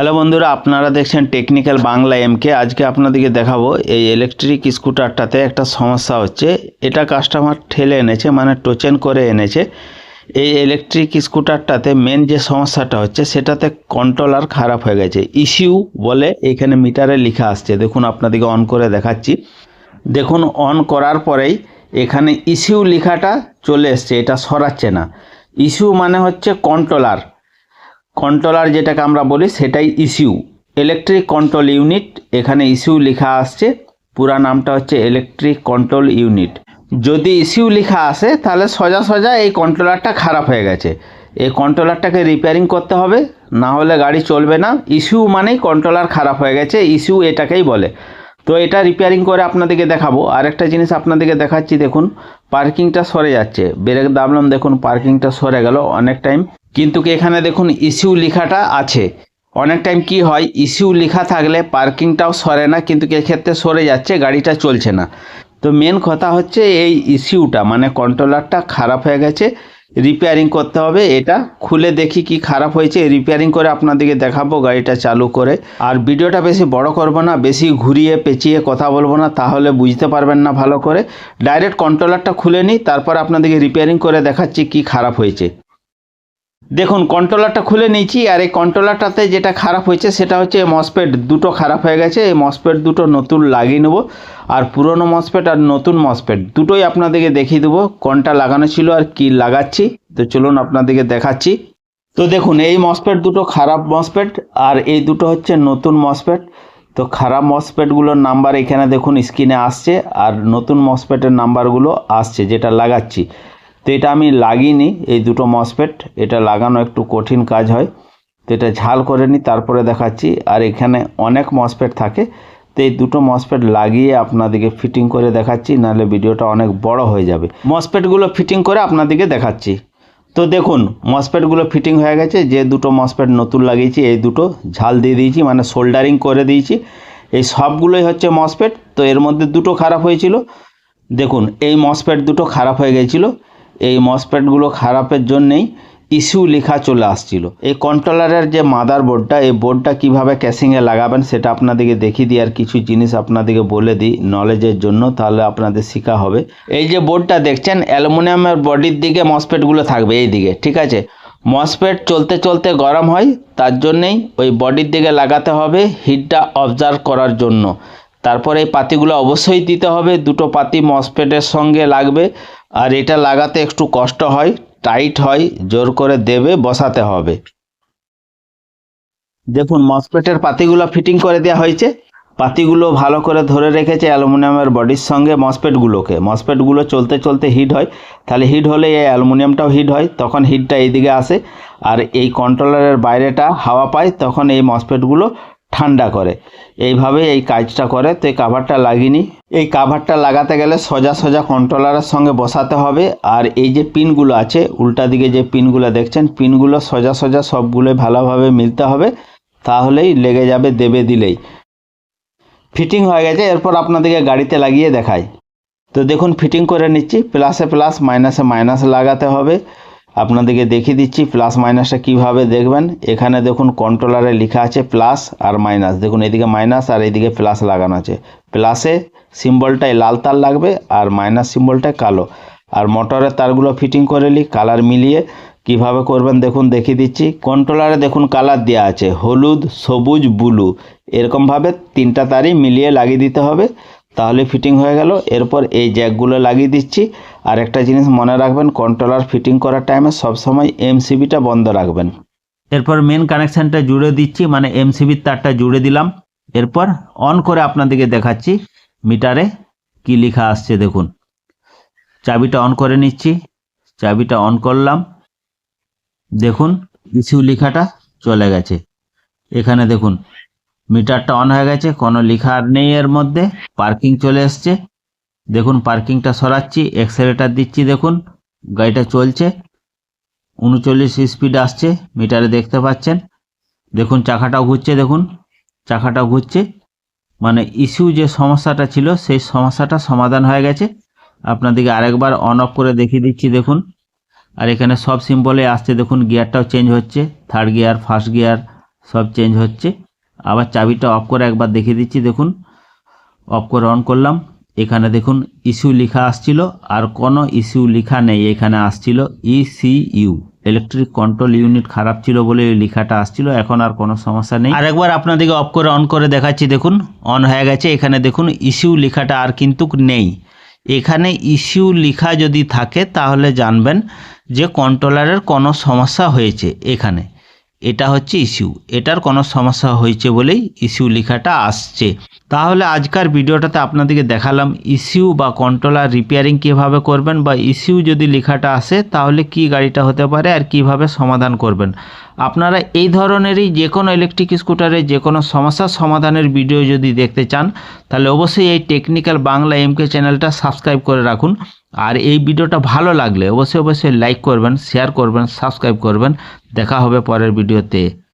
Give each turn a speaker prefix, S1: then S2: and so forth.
S1: Hello বন্ধুরা, আপনারা দেখছেন টেকনিক্যাল বাংলা এমকে আজকে আপনাদেরকে দেখাবো এই ইলেকট্রিক স্কুটারটাতে একটা সমস্যা হচ্ছে। এটা কাস্টমার ঠেলে এনেছে মানে টোচেন করে এনেছে। এই ইলেকট্রিক স্কুটারটাতে মেন যে সমস্যাটা হচ্ছে, সেটাতে কন্ট্রোলার খারাপ হয়ে গেছে। ইস্যু বলে এখানে মিটারে লেখা আসছে। দেখুন, আপনাদেরকে অন করে দেখাচ্ছি। দেখুন অন করার পরেই এখানে ইস্যু লেখাটা চলে এসছে, এটা সরাচ্ছে না। ইস্যু মানে হচ্ছে কন্ট্রোলার কন্ট্রোলার যেটাকে আমরা বলি, সেটাই ইস্যু ইলেকট্রিক কন্ট্রোল ইউনিট এখানে ইস্যু লেখা আসছে। পুরা নামটা হচ্ছে ইলেকট্রিক কন্ট্রোল ইউনিট যদি ইস্যু লেখা আসে, তাহলে সোজা সোজা এই কন্ট্রোলারটা খারাপ হয়ে গেছে। এই কন্ট্রোলারটাকে রিপেয়ারিং করতে হবে, না হলে গাড়ি চলবে না। ইস্যু মানেই কন্ট্রোলার খারাপ হয়ে গেছে ইস্যু এটাকেই বলে। তো এটা রিপেয়ারিং করে আপনাদেরকে দেখাবো। আরেকটা জিনিস আপনাদেরকে দেখাচ্ছি, দেখুন পার্কিংটা সরে যাচ্ছে। ব্রেক দাবলাম দেখুন পার্কিংটা সরে গেল অনেক টাইম কিন্তু এখানে দেখুন ইস্যু লেখাটা আছে। অনেক টাইম কি হয় ইস্যু লেখা থাকলে পার্কিংটাও সরে না, কিন্তু কি এক্ষেত্রে সরে যাচ্ছে, গাড়িটা চলছে না। তো মেন কথা হচ্ছে এই ইস্যুটা মানে কন্ট্রোলারটা খারাপ হয়ে গেছে রিপেয়ারিং করতে হবে, এটা খুলে দেখি কি খারাপ হয়েছে রিপেয়ারিং করে আপনাদেরকে দেখাবো গাড়িটা চালু করে। আর ভিডিওটা বেশি বড় করব না, বেশি ঘুরিয়ে পেঁচিয়ে কথা বলব না, তাহলে বুঝতে পারবেন না ভালো করে। ডাইরেক্ট কন্ট্রোলারটা খুলে নিই, তারপর আপনাদেরকে রিপেয়ারিং করে দেখাচ্ছি কি খারাপ হয়েছে। দেখুন কন্ট্রোলারটা খুলে নিয়েছি আর এই কন্ট্রোলারটাতে যেটা খারাপ হয়েছে সেটা হচ্ছে মসপেট দুটো খারাপ হয়ে গেছে। এই মসপেট দুটো নতুন লাগিয়ে নেব আর পুরনো মসপেট আর নতুন মসপেট দুটোই আপনাদেরকে দেখিয়ে দেবো কোনটা লাগানো ছিল আর কি লাগাচ্ছি। তো চলুন আপনাদেরকে দেখাচ্ছি। তো দেখুন, এই মসপেট দুটো খারাপ মসপেট আর এই দুটো হচ্ছে নতুন মসপেট তো খারাপ মসপেটগুলোর নাম্বার এখানে দেখুন স্ক্রিনে আসছে আর নতুন মসপেটের নাম্বারগুলো আসছে যেটা লাগাচ্ছি। তো এটা আমি লাগিনি, এই দুটো মসপেট। এটা লাগানো একটু কঠিন কাজ হয়। তো এটা ঝাল করে নিই তারপরে দেখাচ্ছি। আর এখানে অনেক মসপেট থাকে। তো এই দুটো মসপেট লাগিয়ে আপনাদেরকে ফিটিং করে দেখাচ্ছি, নাহলে ভিডিওটা অনেক বড় হয়ে যাবে। মসপেটগুলো ফিটিং করে আপনাদেরকে দেখাচ্ছি। তো দেখুন, মসপেটগুলো ফিটিং হয়ে গেছে। যে দুটো মসপেট নতুন লাগিয়েছি, এই দুটো ঝাল দিয়ে দিয়েছি মানে সোল্ডারিং করে দিয়েছি। এই সবগুলোই হচ্ছে মসপেট। তো এর মধ্যে দুটো খারাপ হয়েছিল। দেখুন, এই মসপেট দুটো খারাপ হয়ে গেছিল। এই মসপেটগুলো খারাপের জন্যেই ইস্যু লেখা চলে আসছিল। এই কন্ট্রোলারের যে মাদার বোর্ডটা এই বোর্ডটা কীভাবে ক্যাসিংয়ে লাগাবেন সেটা আপনাদেরকে দেখিয়ে দিই আর কিছু জিনিস আপনাদেরকে বলে দিই নলেজের জন্য, তাহলে আপনাদের শেখা হবে। এই যে বোর্ডটা দেখছেন, অ্যালুমিনিয়ামের বডির দিকে মসপেটগুলো থাকবে এই দিকে ঠিক আছে? মসপেট চলতে চলতে গরম হয়, তার জন্যেই ওই বডির দিকে লাগাতে হবে হিটটা অবজার্ভ করার জন্য। তারপরে এই পাতিগুলো অবশ্যই দিতে হবে, দুটো পাতি মসপেটের সঙ্গে লাগবে। আর এটা লাগাতে একটু কষ্ট হয়, টাইট হয়, জোর করে দেবে, বসাতে হবে। দেখুন, মসপেটের পাতিগুলো ফিটিং করে দেওয়া হয়েছে। পাতিগুলো ভালো করে ধরে রেখেছে অ্যালুমিনিয়ামের বডির সঙ্গে মসপেটগুলোকে। মসপেটগুলো চলতে চলতে হিট হয়। তাহলে হিট হলে এই অ্যালুমিনিয়ামটাও হিট হয়, তখন হিটটা এইদিকে আসে। আর এই কন্ট্রোলারের বাইরেটা হাওয়া পায়, তখন এই মসপেটগুলো ঠান্ডা করে। এইভাবে এই কাজটা করে। তো এই কাভারটা লাগিনি। এই কাভারটা লাগাতে গেলে সোজা সোজা কন্ট্রোলারের সঙ্গে বসাতে হবে। আর এই যে পিনগুলো আছে, উল্টা দিকে যে পিনগুলো দেখছেন, পিনগুলো সোজা সোজা সবগুলোই ভালোভাবে মিলতে হবে। তাহলেই লেগে যাবে দেবে দিলেই। ফিটিং হয়ে গেছে। এরপর আপনাদেরকে গাড়িতে লাগিয়ে দেখাই। তো দেখুন ফিটিং করে নিচ্ছি। প্লাসে প্লাস মাইনাসে মাইনাস লাগাতে হবে। আপনাদেরকে দেখিয়ে দিচ্ছি প্লাস মাইনাসটা কীভাবে দেখবেন। এখানে দেখুন কন্ট্রোলারে লেখা আছে প্লাস আর মাইনাস দেখুন এদিকে মাইনাস আর এইদিকে প্লাস লাগানো আছে। প্লাসে সিম্বলটায় লাল তার লাগবে আর মাইনাস সিম্বলটায় কালো। আর মোটরের তারগুলো ফিটিং করে নিই কালার মিলিয়ে। কীভাবে করবেন দেখুন, দেখিয়ে দিচ্ছি। কন্ট্রোলারে দেখুন কালার দেওয়া আছে, হলুদ, সবুজ ব্লু এরকমভাবে তিনটা তারই মিলিয়ে লাগিয়ে দিতে হবে। তাহলে ফিটিং হয়ে গেল। এরপর এই জ্যাকগুলো লাগিয়ে দিচ্ছি। আর একটা জিনিস মনে রাখবেন কন্ট্রোলার ফিটিং করার টাইমে সবসময় এমসিবিটা বন্ধ রাখবেন। এরপর মেন কানেকশানটা জুড়ে দিচ্ছি মানে এমসিবির তারটা জুড়ে দিলাম। এরপর অন করে আপনাদেরকে দেখাচ্ছি মিটারে কি লেখা আসছে দেখুন। চাবিটা অন করে নিচ্ছি, চাবিটা অন করলাম। দেখুন ইস্যু লেখাটা চলে গেছে। এখানে দেখুন মিটারটা অন হয়ে গেছে, কোনো লেখা নেই এর মধ্যে পার্কিং চলে এসছে। দেখুন পার্কিংটা সরাচ্ছি এক্সেলেটার দিচ্ছি, দেখুন, গাড়িটা চলছে। উনচল্লিশ স্পিড আসছে, মিটারে দেখতে পাচ্ছেন। দেখুন, চাকাটাও ঘুরছে, দেখুন, চাকাটাও ঘুরছে। মানে ইস্যু যে সমস্যাটা ছিল, সেই সমস্যাটা সমাধান হয়ে গেছে। আপনাদেরকে আরেকবার অন অফ করে দেখিয়ে দিচ্ছি, দেখুন। আর এখানে সব সিম্বলে আসছে, দেখুন গিয়ারটাও চেঞ্জ হচ্ছে। থার্ড গিয়ার ফার্স্ট গিয়ার সব চেঞ্জ হচ্ছে। আবার চাবিটা অফ করে একবার দেখিয়ে দিচ্ছি, দেখুন। অফ করে অন করলাম। এখানে দেখুন ইস্যু লেখা আসছিল, আর কোনো ইস্যু লেখা নেই, এখানে আসছিল ইসিইউ ইলেকট্রিক কন্ট্রোল ইউনিট খারাপ ছিল বলে এই লেখাটা আসছিল, এখন আর কোনো সমস্যা নেই। আর একবার আপনাদেরকে অফ করে অন করে দেখাচ্ছি, দেখুন অন হয়ে গেছে। এখানে দেখুন ইস্যু লেখাটা আর কিন্তু নেই। এখানে ইস্যু লেখা যদি থাকে, তাহলে জানবেন যে কন্ট্রোলারের কোনো সমস্যা হয়েছে এখানে। এটা হচ্ছে ইস্যু। এটার কোনো সমস্যা হয়েছে বলেই ইস্যু লেখাটা আসছে। তাহলে আজকার ভিডিওটাতে আপনাদেরকে দেখালাম ইস্যু বা কন্ট্রোলার রিপেয়ারিং কীভাবে করবেন বা ইস্যু যদি লেখাটা আসে তাহলে কি গাড়িটা হতে পারে আর কীভাবে সমাধান করবেন। আপনারা এই ধরনেরই যে কোনো ইলেকট্রিক স্কুটারে যে কোনো সমস্যার সমাধানের ভিডিও যদি দেখতে চান, তাহলে অবশ্যই এই টেকনিক্যাল বাংলা এমকে চ্যানেলটা সাবস্ক্রাইব করে রাখুন। আর এই ভিডিওটা ভালো লাগলে অবশ্যই অবশ্যই লাইক করবেন শেয়ার করবেন সাবস্ক্রাইব করবেন। দেখা হবে পরের ভিডিওতে।